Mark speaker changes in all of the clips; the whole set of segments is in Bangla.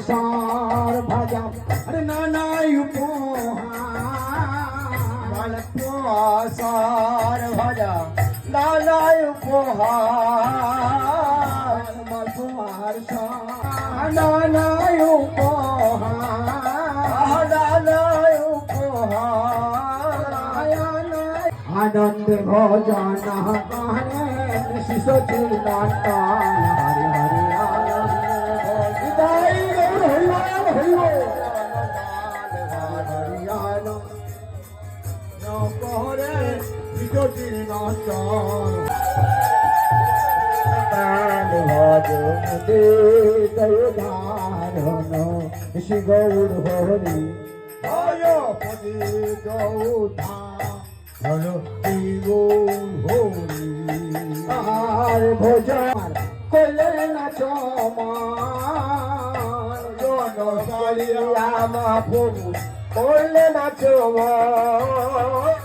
Speaker 1: সার ভাজা। আরে নানাই উপহার।
Speaker 2: সার ভাজা। নানাই উপহার।
Speaker 1: মালপোয়ার সার নানাই উপহার।
Speaker 2: নানাই উপহার।
Speaker 1: আনন্দ ভজন শিশু চিন্তান শিশু চিন্তান শ্রী গৌর হরি পদে গৌধা হলো শ্রী গৌর হরি আর ভোজন করলে না চমান জন কালিয়া মা না চমান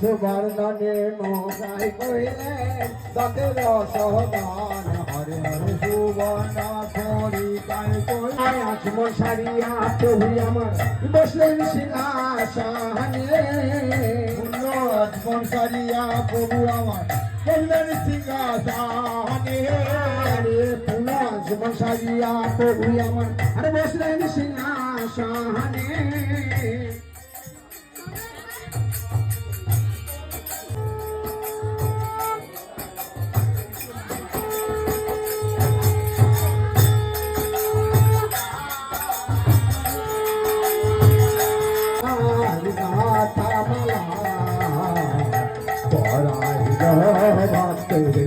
Speaker 1: সুবর্ণনে নৌকায় কইলেন দতের সহদান হরে হরে সুবর্ণ খরিকায় কইলেন আচমন সারিয়া প্রভু আমার। বসলেন সিংহাসনে। পূর্ণ আচমন সারিয়া প্রভু আমার। বসলেন সিংহাসনে। পূর্ণ প্রভু আমার। আরে বসলেন সিংহাসনে।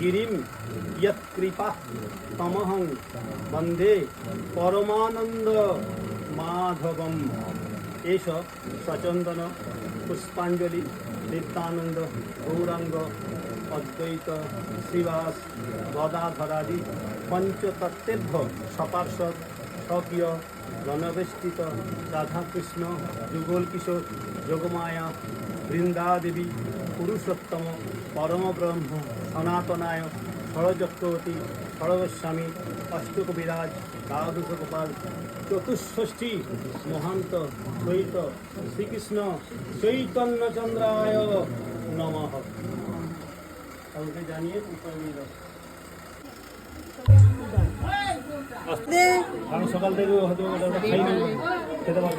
Speaker 3: গিরিম ইয়ৎকৃপা তমহং বন্দে পরমানন্দ মাধবম। এষ সচন্দন পুষ্পাঞ্জলি নিত্যানন্দ গৌরাঙ্গ অদ্বৈত শ্রীবাস গদাধরাদি পঞ্চতত্ত্বেভ্য সপার্শ্বদ স্বকীয় গণবেষ্টিত রাধাকৃষ্ণ যুগল কিশোর যোগমায়া বৃন্দাদেবী পুরুষোত্তম পরমব্রহ্ম সনাতনায় ষড়চক্রবর্তী ষড়গোস্বামী অষ্টকবিরাজ দ্বাদশ গোপাল চতুষ্ষষ্ঠী মহান্ত দ্বৈত শ্রীকৃষ্ণ চৈতন্যচন্দ্রায় নমঃ। কাউকে জানিয়ে উপায় নিল আমি সকাল থেকে হয়তো খেতে পারব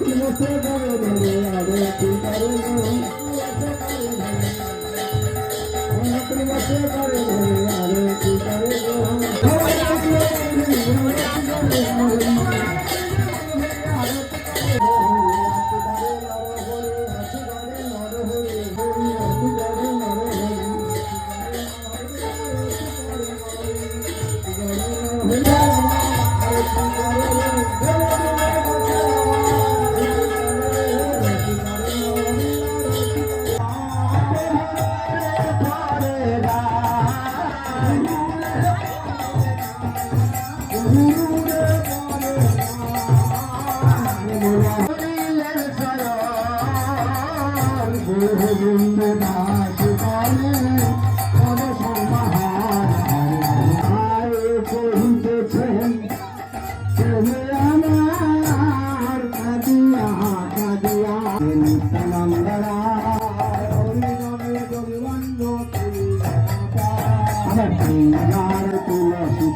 Speaker 1: করে ধরে আরে কি করে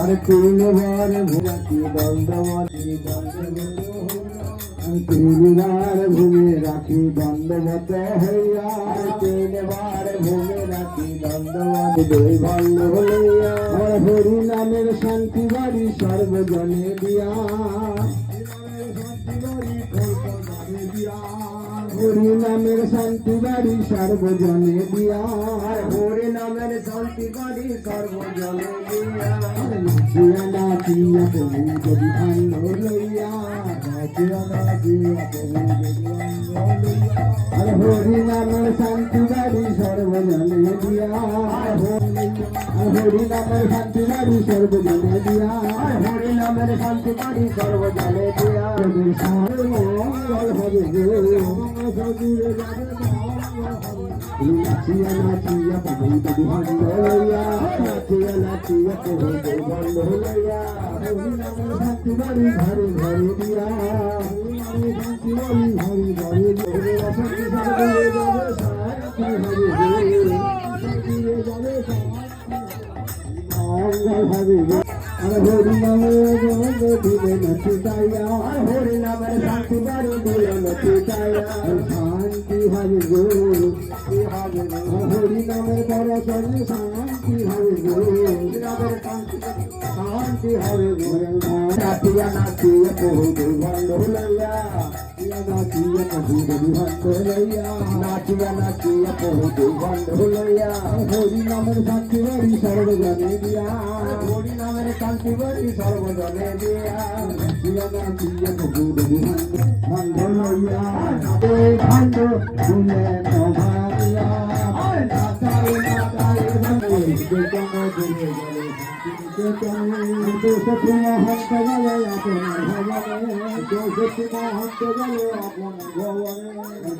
Speaker 1: আরে তিনবার ভূমি দণ্ডবতী তিনবার ভূমি রাখি দণ্ডবত হইয়া। তিনবার ভূমি রাখি শান্তি বাড়ি সর্বজনে দিয়া। হরি নামের শান্তি বাড়ি সর্বজনে দিয়া হরি নামের শান্তি বাড়ি সর্বজনে দিয়া নাচিয়া নাচিয়া প্রভু যদি ভাণ্ড লইয়া হরি নামের শান্তি বাড়ি সর্বজনে দিয়া আর হরি নামের শান্তি বাড়ি সর্বজনে দিয়া আর হরি নামের শান্তি বাড়ি সর্বজনে দিয়া তোদের সর্বমঙ্গল হবে গো সজুরে যাবে নাচিয়া নাচিয়া প্রভু যদি ভাণ্ড লইয়া নাচিয়া নাচিয়া প্রভু যদি ভাণ্ড লইয়া হরি নামের শান্তি বাড়ি ঘরে ঘরে দিয়া হরি নামের মঙ্গল গো আর হরি নামের গোবিন্দ দিলে নাচি চাইয়া আর হরি নামের শান্তি শান্তি হবে গো হবে হরি নামের দর্শন শান্তি হবে গো নামের শান্তি হবে গো নাচিয়া নাচিয়া বহু দুর্গন্ধ লইয়া নাচিয়া বহু দুর্গন্ধ লইয়া নাচিয়া নাচিয়া বহু দুর্গন্ধ লইয়া হরি নামের শান্তি বাড়ি সর্বজনে দিয়া হরি নামের শান্তি বাড়ি সর্বজনে দিয়া নাচিয়া নাচিয়া বহু দুর্গন্ধ বন্ধ লইয়া ভাণ্ড শুনে নভাইয়া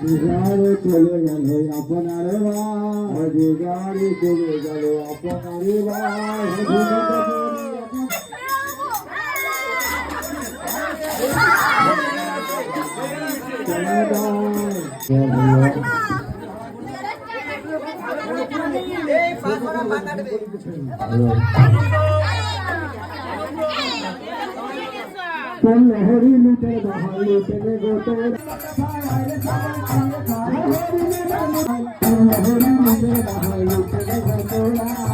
Speaker 1: দিগারে চলে গেল আপনার দিগারে চলে গেল আপনার ভাই হরি লুটে লুটে গোটে হরি লুটে লুটে গোটে